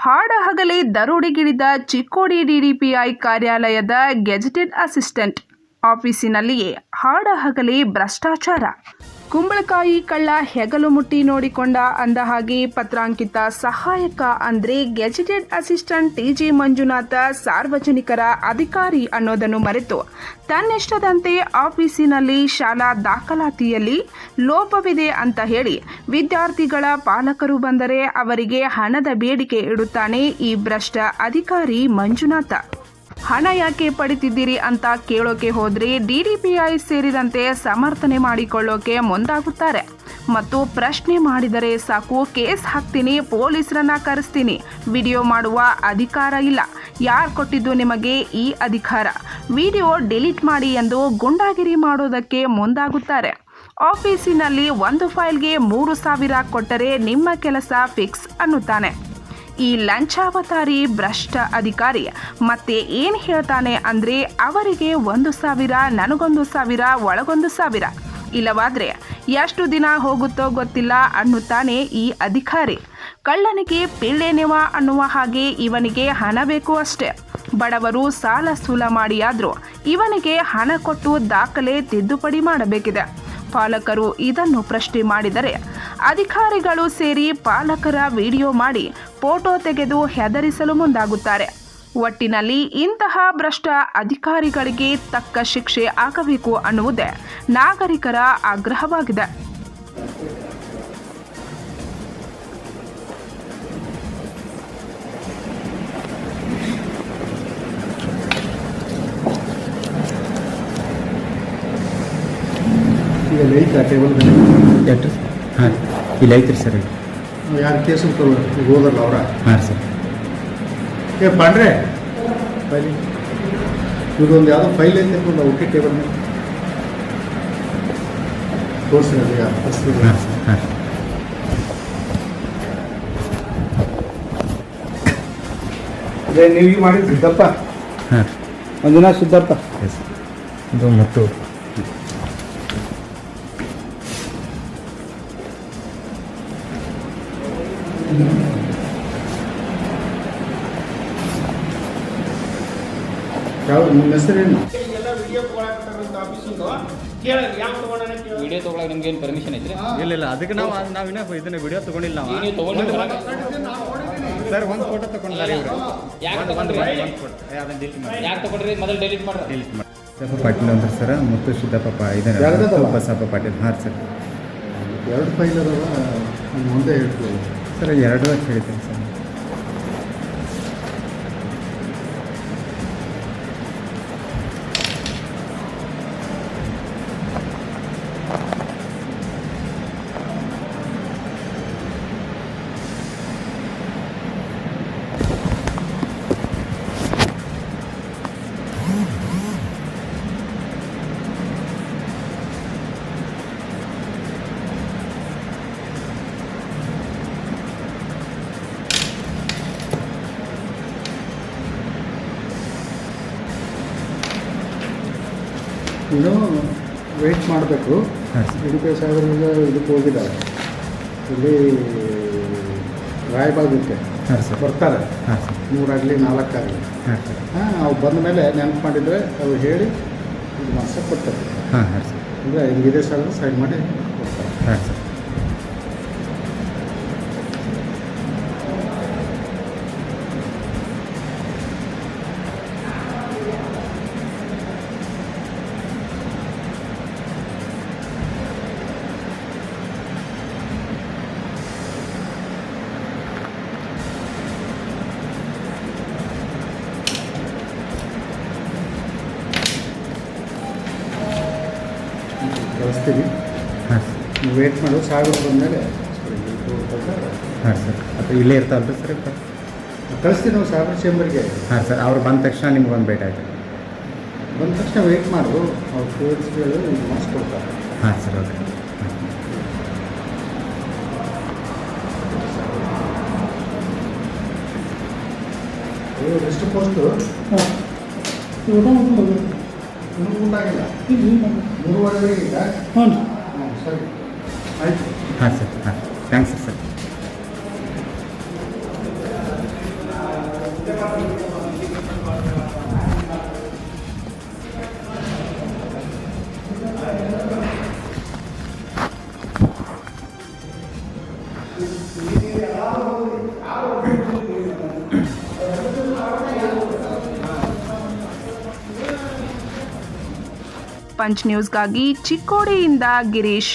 ಹಾಡ ಹಗಲೇ ದರೋಡೆಗಿಳಿದ ಚಿಕ್ಕೋಡಿ ಡಿಡಿಪಿಐ ಕಾರ್ಯಾಲಯದ ಗೆಜೆಟೆಡ್ ಅಸಿಸ್ಟೆಂಟ್ ಆಫೀಸಿನಲ್ಲಿಯೇ ಹಾಡ ಹಗಲೇ ಭ್ರಷ್ಟಾಚಾರ. ಕುಂಬಳಕಾಯಿ ಕಳ್ಳ ಹೆಗಲು ಮುಟ್ಟಿ ನೋಡಿಕೊಂಡ ಅಂದ ಹಾಗೆ ಪತ್ರಾಂಕಿತ ಸಹಾಯಕ ಅಂದ್ರೆ ಗೆಜೆಟೆಡ್ ಅಸಿಸ್ಟೆಂಟ್ ಟಿಜಿ ಮಂಜುನಾಥ ಸಾರ್ವಜನಿಕರ ಅಧಿಕಾರಿ ಅನ್ನೋದನ್ನು ಮರೆತು ತನ್ನಿಷ್ಟದಂತೆ ಆಫೀಸಿನಲ್ಲಿ ಶಾಲಾ ದಾಖಲಾತಿಯಲ್ಲಿ ಲೋಪವಿದೆ ಅಂತ ಹೇಳಿ ವಿದ್ಯಾರ್ಥಿಗಳ ಪಾಲಕರು ಬಂದರೆ ಅವರಿಗೆ ಹಣದ ಬೇಡಿಕೆ ಇಡುತ್ತಾನೆ ಈ ಭ್ರಷ್ಟ ಅಧಿಕಾರಿ ಮಂಜುನಾಥ. ಹಣ ಯಾಕೆ ಪಡಿತಿದ್ದೀರಿ ಅಂತ ಕೇಳೋಕೆ ಹೋದ್ರೆ ಡಿಡಿಪಿಐ ಸೇರಿದಂತೆ ಸಮರ್ಥನೆ ಮಾಡಿಕೊಳ್ಳೋಕೆ ಮುಂದಾಗುತ್ತಾರೆ. ಮತ್ತು ಪ್ರಶ್ನೆ ಮಾಡಿದರೆ ಸಾಕು, ಕೇಸ್ ಹಾಕ್ತೀನಿ, ಪೊಲೀಸರನ್ನ ಕರೆಸ್ತೀನಿ. ವಿಡಿಯೋ ಮಾಡುವ ಅಧಿಕಾರ ಇಲ್ಲ. ಯಾರು ಕೊಟ್ಟಿದ್ದು ನಿಮಗೆ ಈ ಅಧಿಕಾರ? ವಿಡಿಯೋ ಡಿಲೀಟ್ ಮಾಡಿ ಎಂದು ಗುಂಡಾಗಿರಿ ಮಾಡೋದಕ್ಕೆ ಮುಂದಾಗುತ್ತಾರೆ. ಆಫೀಸಿನಲ್ಲಿ ಒಂದು ಫೈಲ್ಗೆ ಮೂರು ಸಾವಿರ ಕೊಟ್ಟರೆ ನಿಮ್ಮ ಕೆಲಸ ಫಿಕ್ಸ್ ಅನ್ನುತ್ತಾನೆ. ಈ ಲಂಚಾವತಾರಿ ಭ್ರಷ್ಟ ಅಧಿಕಾರಿ ಮತ್ತೆ ಏನು ಹೇಳ್ತಾನೆ ಅಂದರೆ ಅವರಿಗೆ ಒಂದು ಸಾವಿರ, ನನಗೊಂದು ಸಾವಿರ, ಒಳಗೊಂದು ಸಾವಿರ. ಇಲ್ಲವಾದರೆ ಎಷ್ಟು ದಿನ ಹೋಗುತ್ತೋ ಗೊತ್ತಿಲ್ಲ ಅನ್ನುತ್ತಾನೆ ಈ ಅಧಿಕಾರಿ. ಕಳ್ಳನಿಗೆ ಪಿಳ್ಳೆನೆವ ಅನ್ನುವ ಹಾಗೆ ಇವನಿಗೆ ಹಣ ಬೇಕು ಅಷ್ಟೇ. ಬಡವರು ಸಾಲ ಸೂಲ ಮಾಡಿಯಾದರೂ ಇವನಿಗೆ ಹಣ ಕೊಟ್ಟು ದಾಖಲೆ ತಿದ್ದುಪಡಿ ಮಾಡಬೇಕಿದೆ. ಪಾಲಕರು ಇದನ್ನು ಪ್ರಶ್ನೆ ಮಾಡಿದರೆ ಅಧಿಕಾರಿಗಳು ಸೇರಿ ಪಾಲಕರ ವಿಡಿಯೋ ಮಾಡಿ ಫೋಟೋ ತೆಗೆದು ಹೆದರಿಸಲು ಮುಂದಾಗುತ್ತಾರೆ. ಒಟ್ಟಿನಲ್ಲಿ ಇಂತಹ ಭ್ರಷ್ಟ ಅಧಿಕಾರಿಗಳಿಗೆ ತಕ್ಕ ಶಿಕ್ಷೆ ಆಗಬೇಕು ಅನ್ನುವುದೇ ನಾಗರಿಕರ ಆಗ್ರಹವಾಗಿದೆ. ಐತಾ ಟೇಬಲ್ ಡಾಕ್ಟರ್ ಹಾಂ ಇಲ್ಲಿ ಐತ್ರಿ ಸರ್ ಇಲ್ಲಿ ಯಾರು ಕೇಸು ಈಗ ಹೋದಲ್ಲ ಅವರ? ಹಾಂ ಸರ್ ಏ ಪಾಂಡ್ರೆ! ಫೈಲಿ ಇವ್ರೊಂದು ಯಾವುದೋ ಫೈಲ್ ಐತೆ ಒಂದು ಓಕೆ ಟೇಬಲ್ ಮೇಲೆ ತೋರಿಸಿದ್ರೆ ಈಗ. ಹಾಂ ಸರ್ ಹಾಂ. ನೀವು ಈಗ ಮಾಡಿದ್ದು ಸಿದ್ದಪ್ಪ? ಹಾಂ. ಒಂದಿನ ಸಿದ್ದಪ್ಪ? ಇದು ಮುತ್ತು. ಯಾವ ನಿಮ್ಮ ಹೆಸರೇನು? ವಿಡಿಯೋ ತಗೊಳಕ್ ನಿಮ್ಗೆ ಏನು ಪರ್ಮಿಷನ್ ಐತ್ರಿ ಇಲ್ಲ ಇಲ್ಲ ಅದಕ್ಕೆ ನಾವು ನಾವು ಇನ್ನೂ ಇದನ್ನ ವಿಡಿಯೋ ತಗೊಂಡಿಲ್ಲ ನಾವು ನೀವು ತಗೊಂಡಿಲ್ಲ ಸರ್ ಒಂದು ಫೋಟೋ ತಗೊಂಡಿದ್ದಾರೆ ಇವರು. ಯಾಕೆ ತಗೊಂಡ್ರಿ? ಅದನ್ನ ಡಿಲೀಟ್ ಮಾಡಿ. ಯಾಕೆ ತಗೊಂಡ್ರಿ? ಮೊದಲು ಡೆಲೀಟ್ ಮಾಡ್ರಿ. ಡಿಲೀಟ್ ಮಾಡಿ. ಸಿದ್ದಪ್ಪ ಪಾಟೀಲ್ ಅಂತ ಸರ್ ಮತ್ತು ಸಿದ್ದಪ್ಪ ಇದನ್ನ ಬಸಪ್ಪ ಪಾಟೀಲ್. ಹಾಂ ಸರ್. ಎರಡು ಫೈಲ್ ಅದಾವ ಮುಂದೆ ಹೇಳ್ತೀವಿ ಸರ್ ಎರಡು ಅಂತ ಹೇಳ್ತೀನಿ ಸರ್. ಇನ್ನು ವೆಯ್ಟ್ ಮಾಡಬೇಕು. ಹಾಂ ಸಾಗರದಿಂದ ಇಡುಪೆ ಸಾಹೇಬ್ರಿಗೆ ಇದಕ್ಕೆ ಹೋಗಿದ್ದಾರೆ. ಇಲ್ಲಿ ರಾಯಬಾಗ್ ಹಾಂ ಸರ್. ಬರ್ತಾರೆ. ಹಾಂ ಸರ್. ಮೂರಾಗಲಿ ನಾಲ್ಕಾಗಲಿ ಹಾಂ ಸರ್. ಹಾಂ ಅವು ಬಂದ ಮೇಲೆ ನೆನಪು ಮಾಡಿದರೆ ಅವು ಹೇಳಿ ಇದು ಮಾಡ್ಸಕ್ಕೆ ಕೊಡ್ತಾರೆ. ಹಾಂ ಹಾಂ ಸರ್. ಅಂದರೆ ಹಿಂಗಿದೆ ಸಾಗರ ಸೈಡ್ ಮಾಡಿ ಕೊಡ್ತಾರೆ. ಹಾಂ ಸರ್ ಕಳಿಸ್ತೀವಿ ಹಾಂ. ಸರ್ ನೀವು ವೇಟ್ ಮಾಡು ಸಾವಿರ ಬಂದಮೇಲೆ ಹಾಂ ಸರ್. ಅಥವಾ ಇಲ್ಲೇ ಇರ್ತಾವಲ್ಲ ಸರ್ ಕಳಿಸ್ತೀವಿ ನಾವು ಸಾವಿರ ಚೇಂಬರ್ಗೆ ಹಾಂ ಸರ್ ಅವ್ರು ಬಂದ ತಕ್ಷಣ ನಿಮ್ಗೆ ಒಂದು ಭೇಟಿ ಆಯಿತು. ಬಂದ ತಕ್ಷಣ ವೇಟ್ ಮಾಡು ಅವ್ರು ತೋರಿಸ್ಗಳು ಮಾಡಿಸ್ಕೊಡ್ತಾರೆ. ಹಾಂ ಸರ್ ಓಕೆ. ಎಷ್ಟು ಪೋಸ್ಟು ಇನ್ನೂ ಊಟ ಆಗಿಲ್ಲ ಮೂರುವರೆಗೆ ಈಗ ಹ್ಞೂ. ಸರಿ. ಆಯಿತು. ಹಾಂ ಸರ್ ಹಾಂ. Thanks sir. ಪಂಚ್ ನ್ಯೂಸ್ಗಾಗಿ ಚಿಕ್ಕೋಡಿಯಿಂದ ಗಿರೀಶ್.